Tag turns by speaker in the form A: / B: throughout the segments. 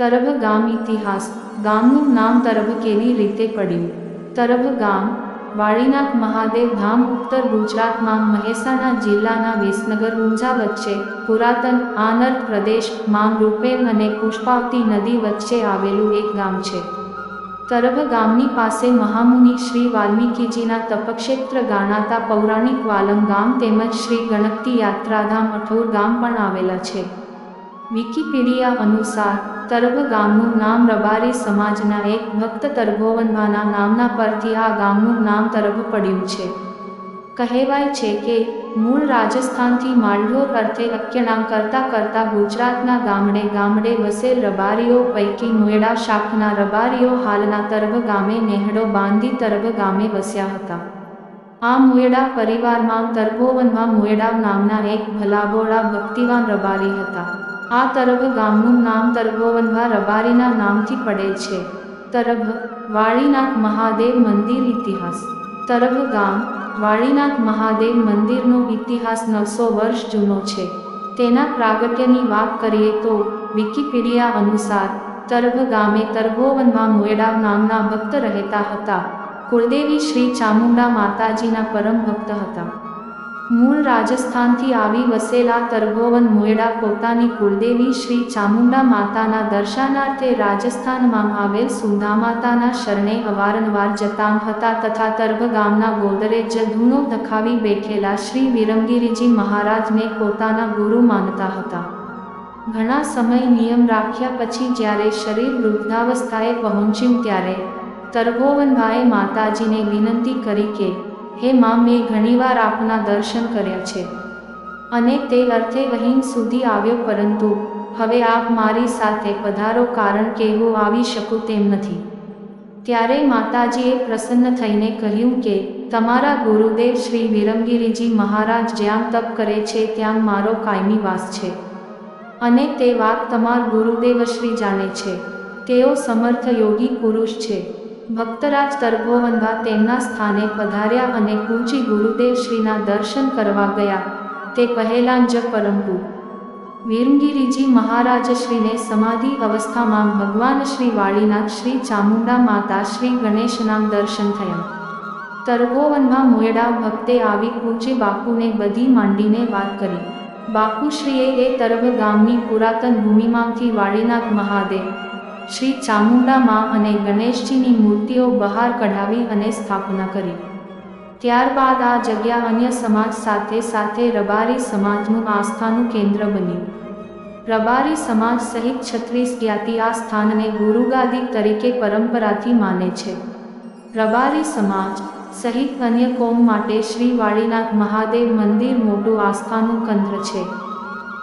A: તરભ ગામ ઇતિહાસ. ગામનું નામ તરભ કેવી રીતે પડ્યું. તરભ ગામ વાળીનાથ મહાદેવ ધામ ઉત્તર ગુજરાતમાં મહેસાણા જિલ્લાના વિસનગર ઊંઝા વચ્ચે પુરાતન આનંદ પ્રદેશ, માં રૂપેલ અને પુષ્પાવતી નદી વચ્ચે આવેલું એક ગામ છે. તરભ ગામની પાસે મહામુનિ શ્રી વાલ્મીકીજીના તપક્ષેત્ર ગાણાતા પૌરાણિક વાલમ ગામ તેમજ શ્રી ગણપતિ યાત્રાધામ અઠોર ગામ પણ આવેલા છે. વિકિપીડિયા અનુસાર તરભ ગામનું નામ રબારી સમાજના એક ભક્ત તરભોવનભાના નામના પરથી આ ગામનું નામ તરભ પડ્યું છે. કહેવાય છે કે મૂળ રાજસ્થાનથી માલઢોર અર્થે અક્યનામ કરતા કરતા ગુજરાતના ગામડે ગામડે વસેલ રબારીઓ પૈકી નોયડા શાખના રબારીઓ હાલના તરભ ગામે નેહડો બાંધી તરભ ગામે વસ્યા હતા. આ મુએડા પરિવારમાં તરભોવનમાં મુએડા નામના એક ભલાભોળા ભક્તિવાન રબારી હતા. આ તરભ ગામનું નામ તરભોવનભા રબારીના નામથી પડેલ છે. તરભ વાળીનાથ મહાદેવ મંદિર ઇતિહાસ. તરભ ગામ, વાળીનાથ મહાદેવ મંદિરનો ઇતિહાસ નવસો વર્ષ જૂનો છે. તેના પ્રાગટ્યની વાત કરીએ તો વિકિપીડિયા અનુસાર તરભ ગામે તરભોવનમાં મુએડા નામના ભક્ત રહેતા હતા. કુળદેવી શ્રી ચામુંડા માતાજીના પરમ ભક્ત હતા. મૂળ રાજસ્થાનથી આવી વસેલા તરગોવન મુએડા પોતાની કુળદેવી શ્રી ચામુંડા માતાના દર્શનાર્થે રાજસ્થાનમાં આવેલ સુંદા માતાના શરણે અવારનવાર જતા હતા તથા તર્ભ ગામના ગોદરે જધૂનો ધખાવી બેઠેલા શ્રી વિરમગીરીજી મહારાજને પોતાના ગુરુ માનતા હતા. ઘણા સમય નિયમ રાખ્યા પછી જ્યારે શરીર વૃદ્ધાવસ્થાએ પહોંચ્યું ત્યારે તરગોવનભાઈ માતાજીને વિનંતી કરી કે હે માં, મેં ઘણીવાર આપના દર્શન કર્યા છે. અને તે અર્થે વહીન સુધી આવ્યો, પરંતુ હવે આપ મારી સાથે પધારો, કારણ કે હું આવી શકું તેમ નથી. ત્યારે માતાજીએ પ્રસન્ન થઈને કહ્યું કે, તમારા ગુરુદેવ શ્રી વિરમગીરીજી મહારાજ જ્યાં તપ કરે છે, ત્યાં મારો કાયમી વાસ છે. અને તે વાત તમાર ગુરુદેવ શ્રી જાણે છે. તેઓ સમર્થ યોગી પુરુષ છે. ભક્તરાજ તરભોવનભા તેમના સ્થાને પધાર્યા અને કુંચી ગુરુદેવ શ્રીના દર્શન કરવા ગયા. તે પહેલાં જ પરંતુ વીરમગીરીજી મહારાજ શ્રીને સમાધિ અવસ્થામાં ભગવાન શ્રી વાળીનાથ શ્રી ચામુંડા માતા શ્રી ગણેશના દર્શન થયા. તરગોવનમાં મોયડા ભક્તે આવી પૂજ્ય બાપુને બધી માંડીને વાત કરી. બાપુશ્રીએ એ તરભ ગામની પુરાતન ભૂમિમાંથી વાળીનાથ મહાદેવ શ્રી ચામુંડા માં અને ગણેશજીની મૂર્તિઓ બહાર કઢાવી અને સ્થાપના કરી. ત્યારબાદ આ જગ્યા અન્ય સમાજ સાથે સાથે રબારી સમાજનું આસ્થાનું કેન્દ્ર બન્યું. રબારી સમાજ સહિત છત્રીસ જ્ઞાતિ આ સ્થાનને ગુરુગાદી તરીકે પરંપરાથી માને છે. રબારી સમાજ સહિત અન્ય કોમ માટે શ્રી વાળીનાથ મહાદેવ મંદિર મોટું આસ્થાનું કેન્દ્ર છે.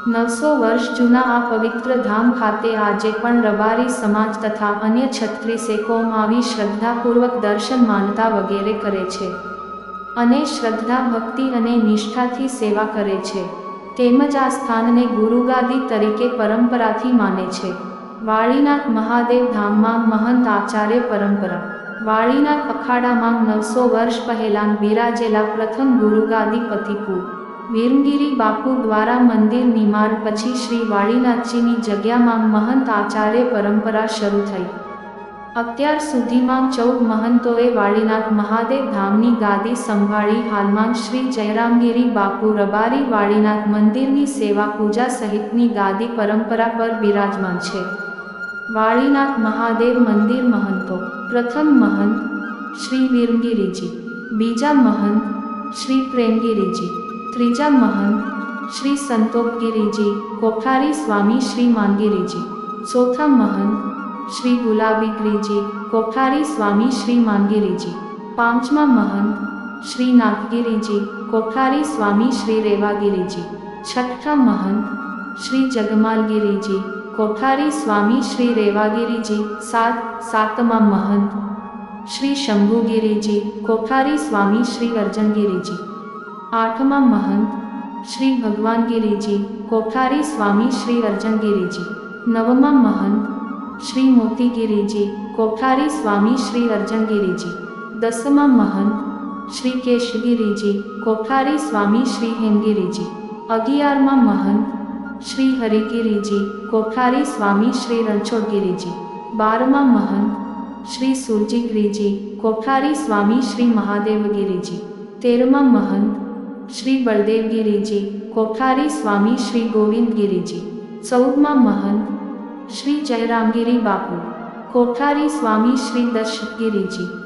A: નવસો વર્ષ જૂના આ પવિત્ર ધામ ખાતે આજે પણ રબારી સમાજ તથા અન્ય છત્રીસે કોમ આવી શ્રદ્ધાપૂર્વક દર્શન માનતા વગેરે કરે છે. અને શ્રદ્ધા, ભક્તિ અને નિષ્ઠાથી સેવા કરે છે. તેમજ આ સ્થાનને ગુરુગાદી તરીકે પરંપરાથી માને છે. વાળીનાથ મહાદેવ ધામમાં મહંત આચાર્ય પરંપરા. વાળીનાથ અખાડામાં નવસો વર્ષ પહેલાં બિરાજેલા પ્રથમ ગુરુગાદી પતિપુ વીરમગીરી બાપુ દ્વારા મંદિર નિર્માણ પછી શ્રી વાળીનાથજીની જગ્યામાં મહંત આચાર્ય પરંપરા શરૂ થઈ. અત્યાર સુધીમાં ચૌદ મહંતોએ વાળીનાથ મહાદેવ ધામની ગાદી સંભાળી હાલમાં શ્રી જયરામગીરી બાપુ રબારી વાળીનાથ મંદિરની સેવા પૂજા સહિતની ગાદી પરંપરા પર બિરાજમાન છે. વાળીનાથ મહાદેવ મંદિર મહંતો. પ્રથમ મહંત શ્રી વીરગીરીજી. બીજા મહંત શ્રી પ્રેમગીરીજી. ત્રીજા મહંત શ્રી સંતોષગીરીજી કોઠારી સ્વામી શ્રી માંગીરીજી. ચોથા મહંત શ્રી ગુલાબીગીરીજી કોઠારી સ્વામી શ્રી માંગીરીજી. પાંચમા મહંત શ્રી નાથગીરીજી કોઠારી સ્વામી શ્રી રેવાગીરીજી. છઠ્ઠા મહંત શ્રી જગમાલગીરીજી કોઠારી સ્વામી શ્રી રેવાગીરીજી. સાત, સાતમા મહંત શ્રી શંભુગીરીજી કોઠારી સ્વામી શ્રી અર્જનગીરીજી. આઠમા મહંત, શ્રી ભગવાનગીરીજી કોઠારી સ્વામી શ્રી અર્જનગીરીજી નવમા મહંત, શ્રી મોતીગીરીજી કોઠારી સ્વામી શ્રી અર્જનગીરીજી દસમા મહંત, શ્રી કેશગીરીજી કોઠારી સ્વામી શ્રી હેમગીરીજી અગિયારમા મહંત, શ્રી હરિગીરીજી કોઠારી સ્વામી શ્રી રણછોડગીરીજી બારમા મહંત, શ્રી સુરજીગીરીજી કોઠારી સ્વામી શ્રી મહાદેવગીરીજી તેરમા મહંત શ્રી બળદેવગીરીજી, કોઠારી સ્વામી શ્રી ગોવિંદગીરીજી, ચૌદમાં મહંત શ્રી જયરામગીરી બાપુ, કોઠારી સ્વામી શ્રી દશગીરીજી.